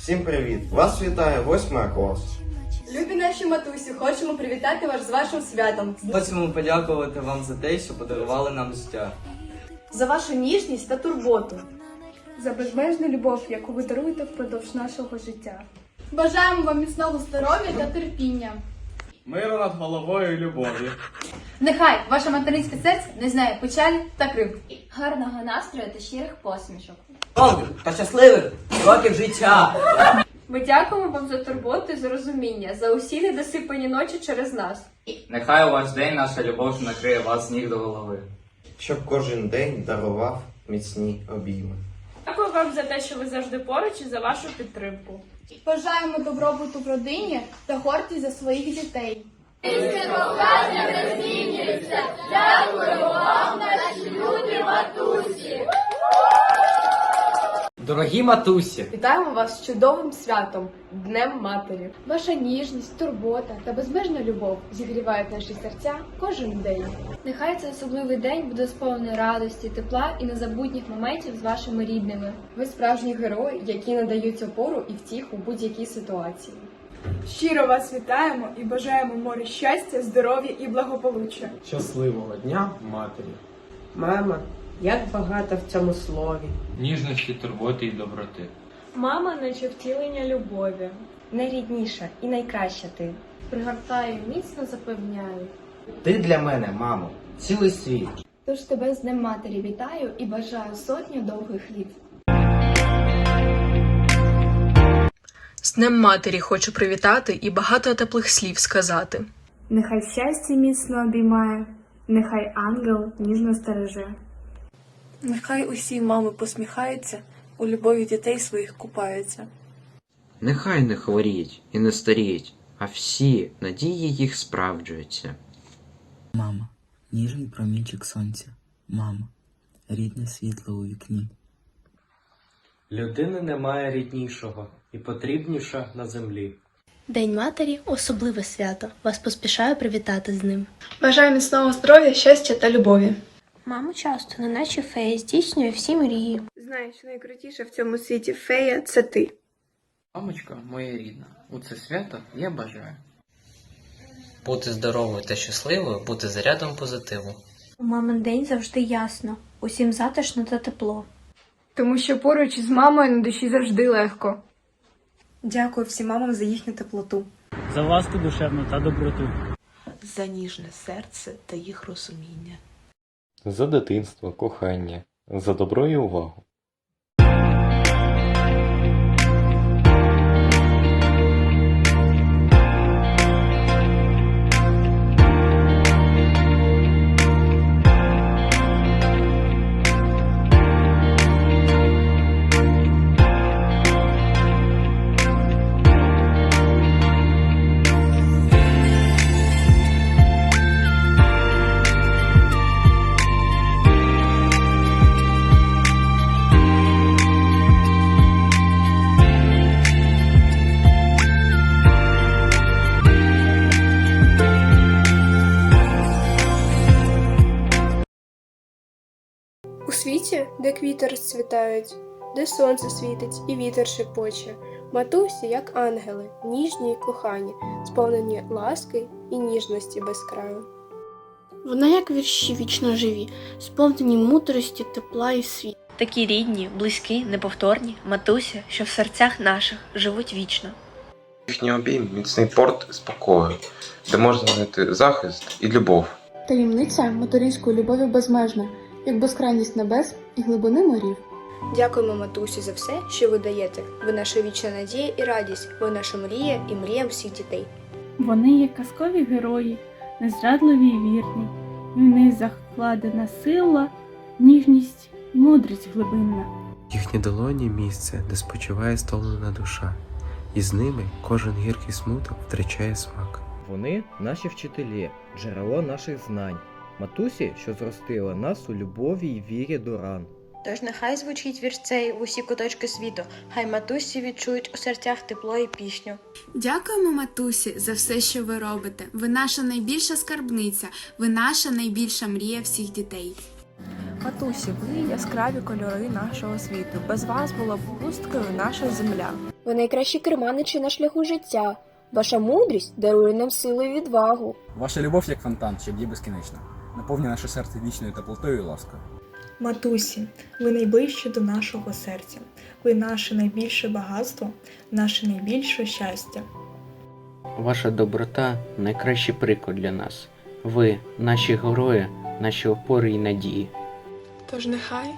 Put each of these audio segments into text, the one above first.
Всім привіт! Вас вітає 8 клас. Любі наші матусі, хочемо привітати вас з вашим святом, Хочемо подякувати вам за те, що подарували нам життя. за вашу ніжність та турботу. за безмежну любов, яку ви даруєте впродовж нашого життя. Бажаємо вам міцного здоров'я та терпіння. Миру над головою і любові. Нехай ваше материнське серце не знає печалі та крив. гарного настрою та щирих посмішок. Довгих та щасливих років життя! Ми дякуємо вам за турботу і за розуміння, за усі недосипані ночі через нас. Нехай у ваш день наша любов накриє вас з ніг до голови. Щоб кожен день дарував міцні обійми. Дякую вам за те, що ви завжди поруч і за вашу підтримку. Бажаємо добробуту в родині та гордість за своїх дітей. Дорогі матусі! Вітаємо вас з чудовим святом, Днем Матері. Ваша ніжність, турбота та безмежна любов зігрівають наші серця кожен день. Нехай цей особливий день буде сповнений радості, тепла і незабутніх моментів з вашими рідними. Ви справжні герої, які надають опору і втіху у будь-якій ситуації. Щиро вас вітаємо і бажаємо море щастя, здоров'я і благополуччя. Щасливого дня матері. Мама, як багато в цьому слові. Ніжності, турботи і доброти. Мама, наче втілення любові. Найрідніша і найкраща ти. Пригортаю, міцно запевняю. Ти для мене, мамо, цілий світ. Тож тебе з Днем Матері вітаю і бажаю сотню довгих літ. З Днем Матері хочу привітати і багато теплих слів сказати. Нехай щастя міцно обіймає, нехай ангел ніжно стереже. Нехай усі мами посміхаються, у любові дітей своїх купаються. Нехай не хворіють і не старіють, а всі надії їх справджуються. Мама, ніжний промінчик сонця. Мама, рідне світло у вікні. Людини немає ріднішого і потрібніша на землі. День матері особливе свято. Вас поспішаю привітати з ним. Бажаю міцного здоров'я, щастя та любові. Мама часто, неначе фея, здійснює всі мрії. Знаю, що найкрутіше в цьому світі фея це ти. Мамочка моя рідна, у це свято я бажаю. Бути здоровою та щасливою, бути зарядом позитиву. У мамин день завжди ясно, усім затишно та тепло. Тому що поруч із мамою на душі завжди легко. Дякую всім мамам за їхню теплоту. За ласку душевну та доброту. За ніжне серце та їх розуміння. За дитинство, кохання, за добро і увагу. Де квіти розцвітають, де сонце світить і вітер шепоче, матусі, як ангели, ніжні й кохані, сповнені ласки і ніжності без краю. Вона як вірші вічно живі, сповнені мудрості, тепла і світ. Такі рідні, близькі, неповторні, матуся, що в серцях наших живуть вічно. Їхній обійм міцний порт спокою, де можна знайти захист і любов. Таємниця материнської любові безмежна, як безкрайність небес і глибини морів. Дякуємо матусі за все, що ви даєте. Ви наша вічна надія і радість. Ви наша мрія і мрія всіх дітей. Вони є казкові герої, незрадливі і вірні, і в них закладена сила, ніжність і мудрість глибинна. Їхні долоні місце, де спочиває стомлена душа, і з ними кожен гіркий смуток втрачає смак. Вони наші вчителі, джерело наших знань, матусі, що зростила нас у любові й вірі до ран. Тож нехай звучить вірш цей в усі куточки світу, хай матусі відчують у серцях тепло і пісню. Дякуємо, матусі, за все, що ви робите. Ви наша найбільша скарбниця, ви наша найбільша мрія всіх дітей. Матусі, ви яскраві кольори нашого світу. Без вас була б пусткою наша земля. Ви найкращі керманичі на шляху життя. Ваша мудрість дарує нам силу і відвагу. Ваша любов як фонтан, що б'є безкінечно. Наповнює наше серце вічною теплотою і ласкою. Матусі, ви найближчі до нашого серця. Ви наше найбільше багатство, наше найбільше щастя. Ваша доброта найкращий приклад для нас. Ви, наші герої, наші опори і надії. Тож нехай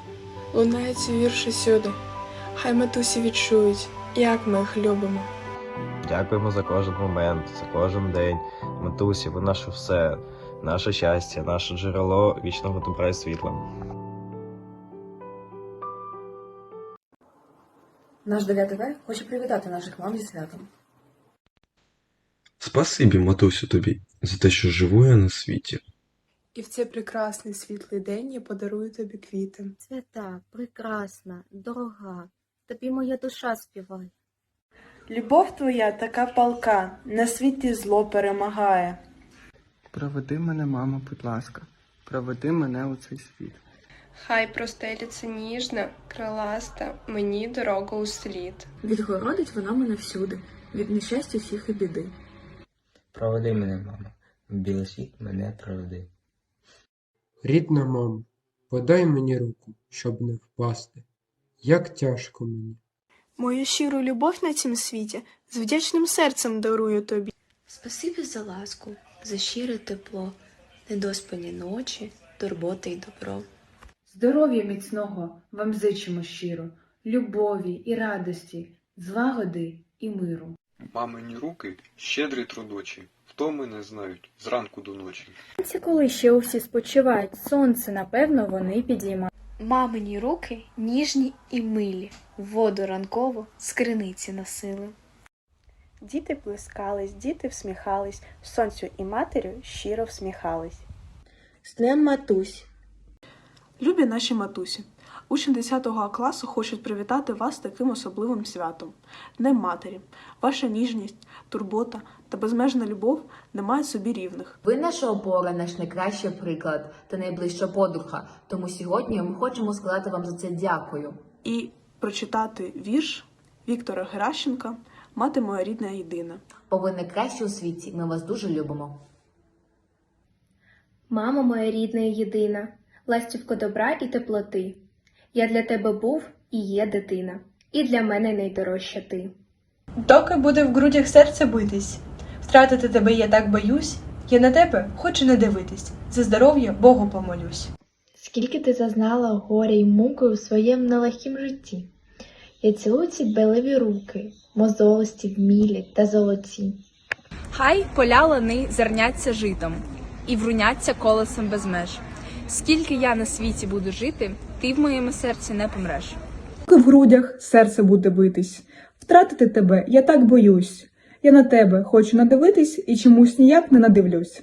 лунає ці вірші всюди, хай матусі відчують, як ми їх любимо. Дякуємо за кожен момент, за кожен день. Матусі, ви наше все, наше щастя, наше джерело вічного добра і світла. Наш 9 В хоче привітати наших мам зі святом. Спасибі, матусю, тобі, за те, що живу я на світі. І в цей прекрасний світлий день я подарую тобі квіти. Свята, прекрасна, дорога, тобі моя душа співає. Любов твоя така палка, на світі зло перемагає. Проведи мене, мамо, будь ласка, проведи мене у цей світ. Хай простелиться ніжна, криласта, мені дорога у слід. Відгородить вона мене всюди, від нещастя всіх і біди. Проведи мене, мамо, в білий світ мене проведи. Рідна мам, подай мені руку, щоб не впасти. Як тяжко мені. Мою щиру любов на цім світі з вдячним серцем дарую тобі. Спасибі за ласку, за щире тепло, недоспані ночі, турботи й добро. Здоров'я міцного вам зичимо щиро, любові і радості, злагоди і миру. Мамині руки щедрі трудочі, втоми не знають зранку до ночі. Це коли ще усі спочивають, сонце, напевно, вони підіймають. Мамині руки ніжні і милі, воду ранкову з криниці носили. Діти плескались, діти всміхались, сонцю і матір'ю щиро всміхались. З Днем матусь! Любі наші матусі, учні 10 класу хочуть привітати вас таким особливим святом Днем Матері. Ваша ніжність, турбота та безмежна любов не мають собі рівних. Ви наша опора, наш найкращий приклад та найближча подруга. Тому сьогодні ми хочемо сказати вам за це дякую. І прочитати вірш Віктора Геращенка Мати моя рідна єдина. Бо ви найкращі у світі. Ми вас дуже любимо. Мамо моя рідна і єдина, ластівко добра і теплоти. Я для тебе був і є дитина, і для мене найдорожча ти. Доки буде в грудях серце битись, втратити тебе я так боюсь, я на тебе хочу не дивитись, за здоров'я Богу помолюсь. Скільки ти зазнала горя й муки у своєму нелегкім житті. Я цілую ці белеві руки, мозолисті, вмілі та золоті. Хай поля лани зерняться житом і вруняться колесом без меж. Скільки я на світі буду жити, ти в моєму серці не помреш. Поки в грудях серце буде битись. Втратити тебе я так боюсь. Я на тебе хочу надивитись і чомусь ніяк не надивлюсь.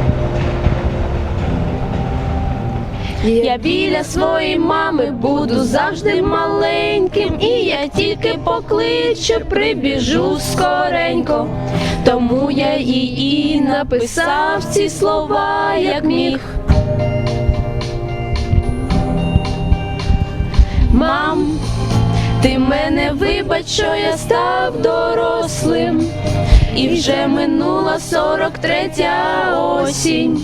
Я біля своєї мами буду завжди маленьким, і я тільки покличу, прибіжу скоренько. Тому я їй написав ці слова, як міг. Мам, ти мене вибач, що я став дорослим, і вже минула сорок третя осінь,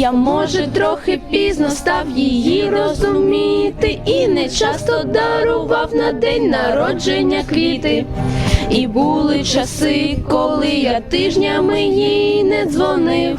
Я може трохи пізно став її розуміти, і не часто дарував на день народження квіти. І були часи, коли я тижнями їй не дзвонив.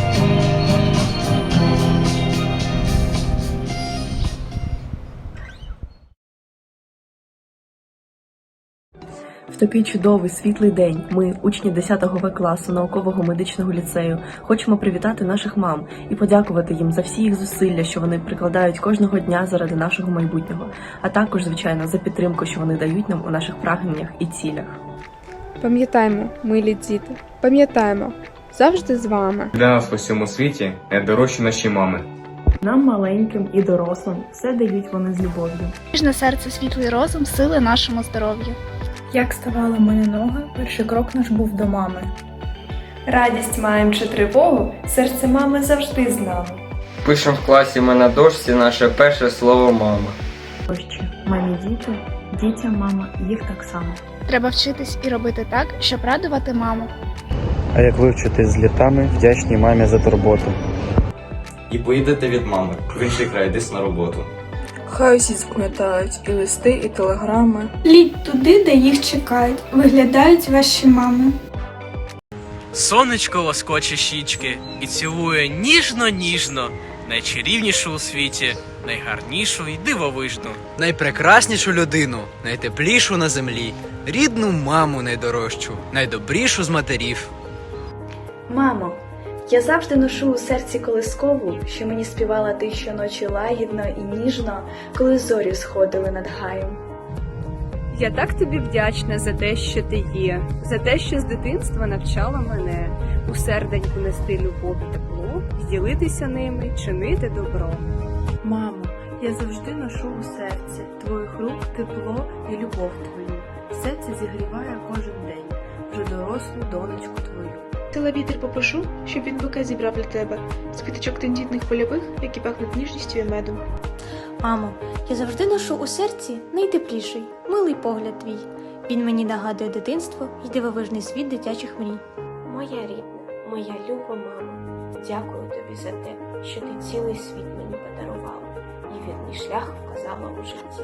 Такий чудовий світлий день ми, учні 10 В класу наукового медичного ліцею, хочемо привітати наших мам і подякувати їм за всі їх зусилля, що вони прикладають кожного дня заради нашого майбутнього, а також, звичайно, за підтримку, що вони дають нам у наших прагненнях і цілях. Пам'ятаємо, милі діти, пам'ятаємо, завжди з вами. Для нас в усьому світі найдорожчі наші мами. Нам, маленьким і дорослим, все дають вони з любов'ю. Ніжне серце, світлий розум, сили нашому здоров'ю. Як ставала мене нога, перший крок наш був до мами. Радість маєм чи тривогу, серце мами завжди з нами. Пишем в класі ми на дошці наше перше слово мама. Ощі, мамі діти, дітям мама, їх так само. Треба вчитись і робити так, щоб радувати маму. А як вивчити з літами, вдячні мамі за турботу. І поїдете від мами в інший край десь на роботу. Хай усі запам'ятають і листи, і телеграми. Літь туди, де їх чекають, виглядають ваші мами. Сонечко лоскоче щічки і цілує ніжно-ніжно, найчарівнішу у світі, найгарнішу і дивовижну. Найпрекраснішу людину, найтеплішу на землі, рідну маму найдорожчу, найдобрішу з матерів. Мамо, я завжди ношу у серці колискову, що мені співала ти щоночі лагідно і ніжно, коли зорі сходили над гаєм. Я так тобі вдячна за те, що ти є, за те, що з дитинства навчала мене у серденьку нести любов і тепло, ділитися ними, чинити добро. Мамо, я завжди ношу у серці твоїх рук тепло і любов твою. Серце зігріває кожен день, вже дорослу донечку твою. Сила вітер попрошу, щоб він букет зібрав для тебе з квіточок тендітних польових, які пахнуть ніжністю і медом. Мамо, я завжди ношу у серці найтепліший, милий погляд твій. Він мені нагадує дитинство і дивовижний світ дитячих мрій. Моя рідна, моя люба мама, дякую тобі за те, що ти цілий світ мені подарувала і вірний шлях вказала у житті.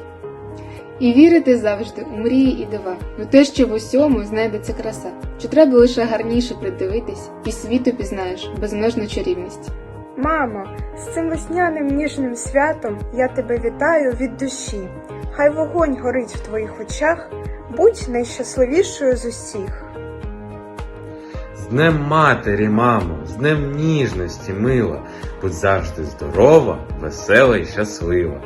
І вірити завжди у мрії і дива, у те, що в усьому знайдеться краса, що треба лише гарніше придивитись, і світу пізнаєш безмежну чарівність. Мамо, з цим весняним ніжним святом я тебе вітаю від душі. Хай вогонь горить в твоїх очах, будь найщасливішою з усіх. З Днем матері, мамо, з Днем ніжності, мила, будь завжди здорова, весела і щаслива.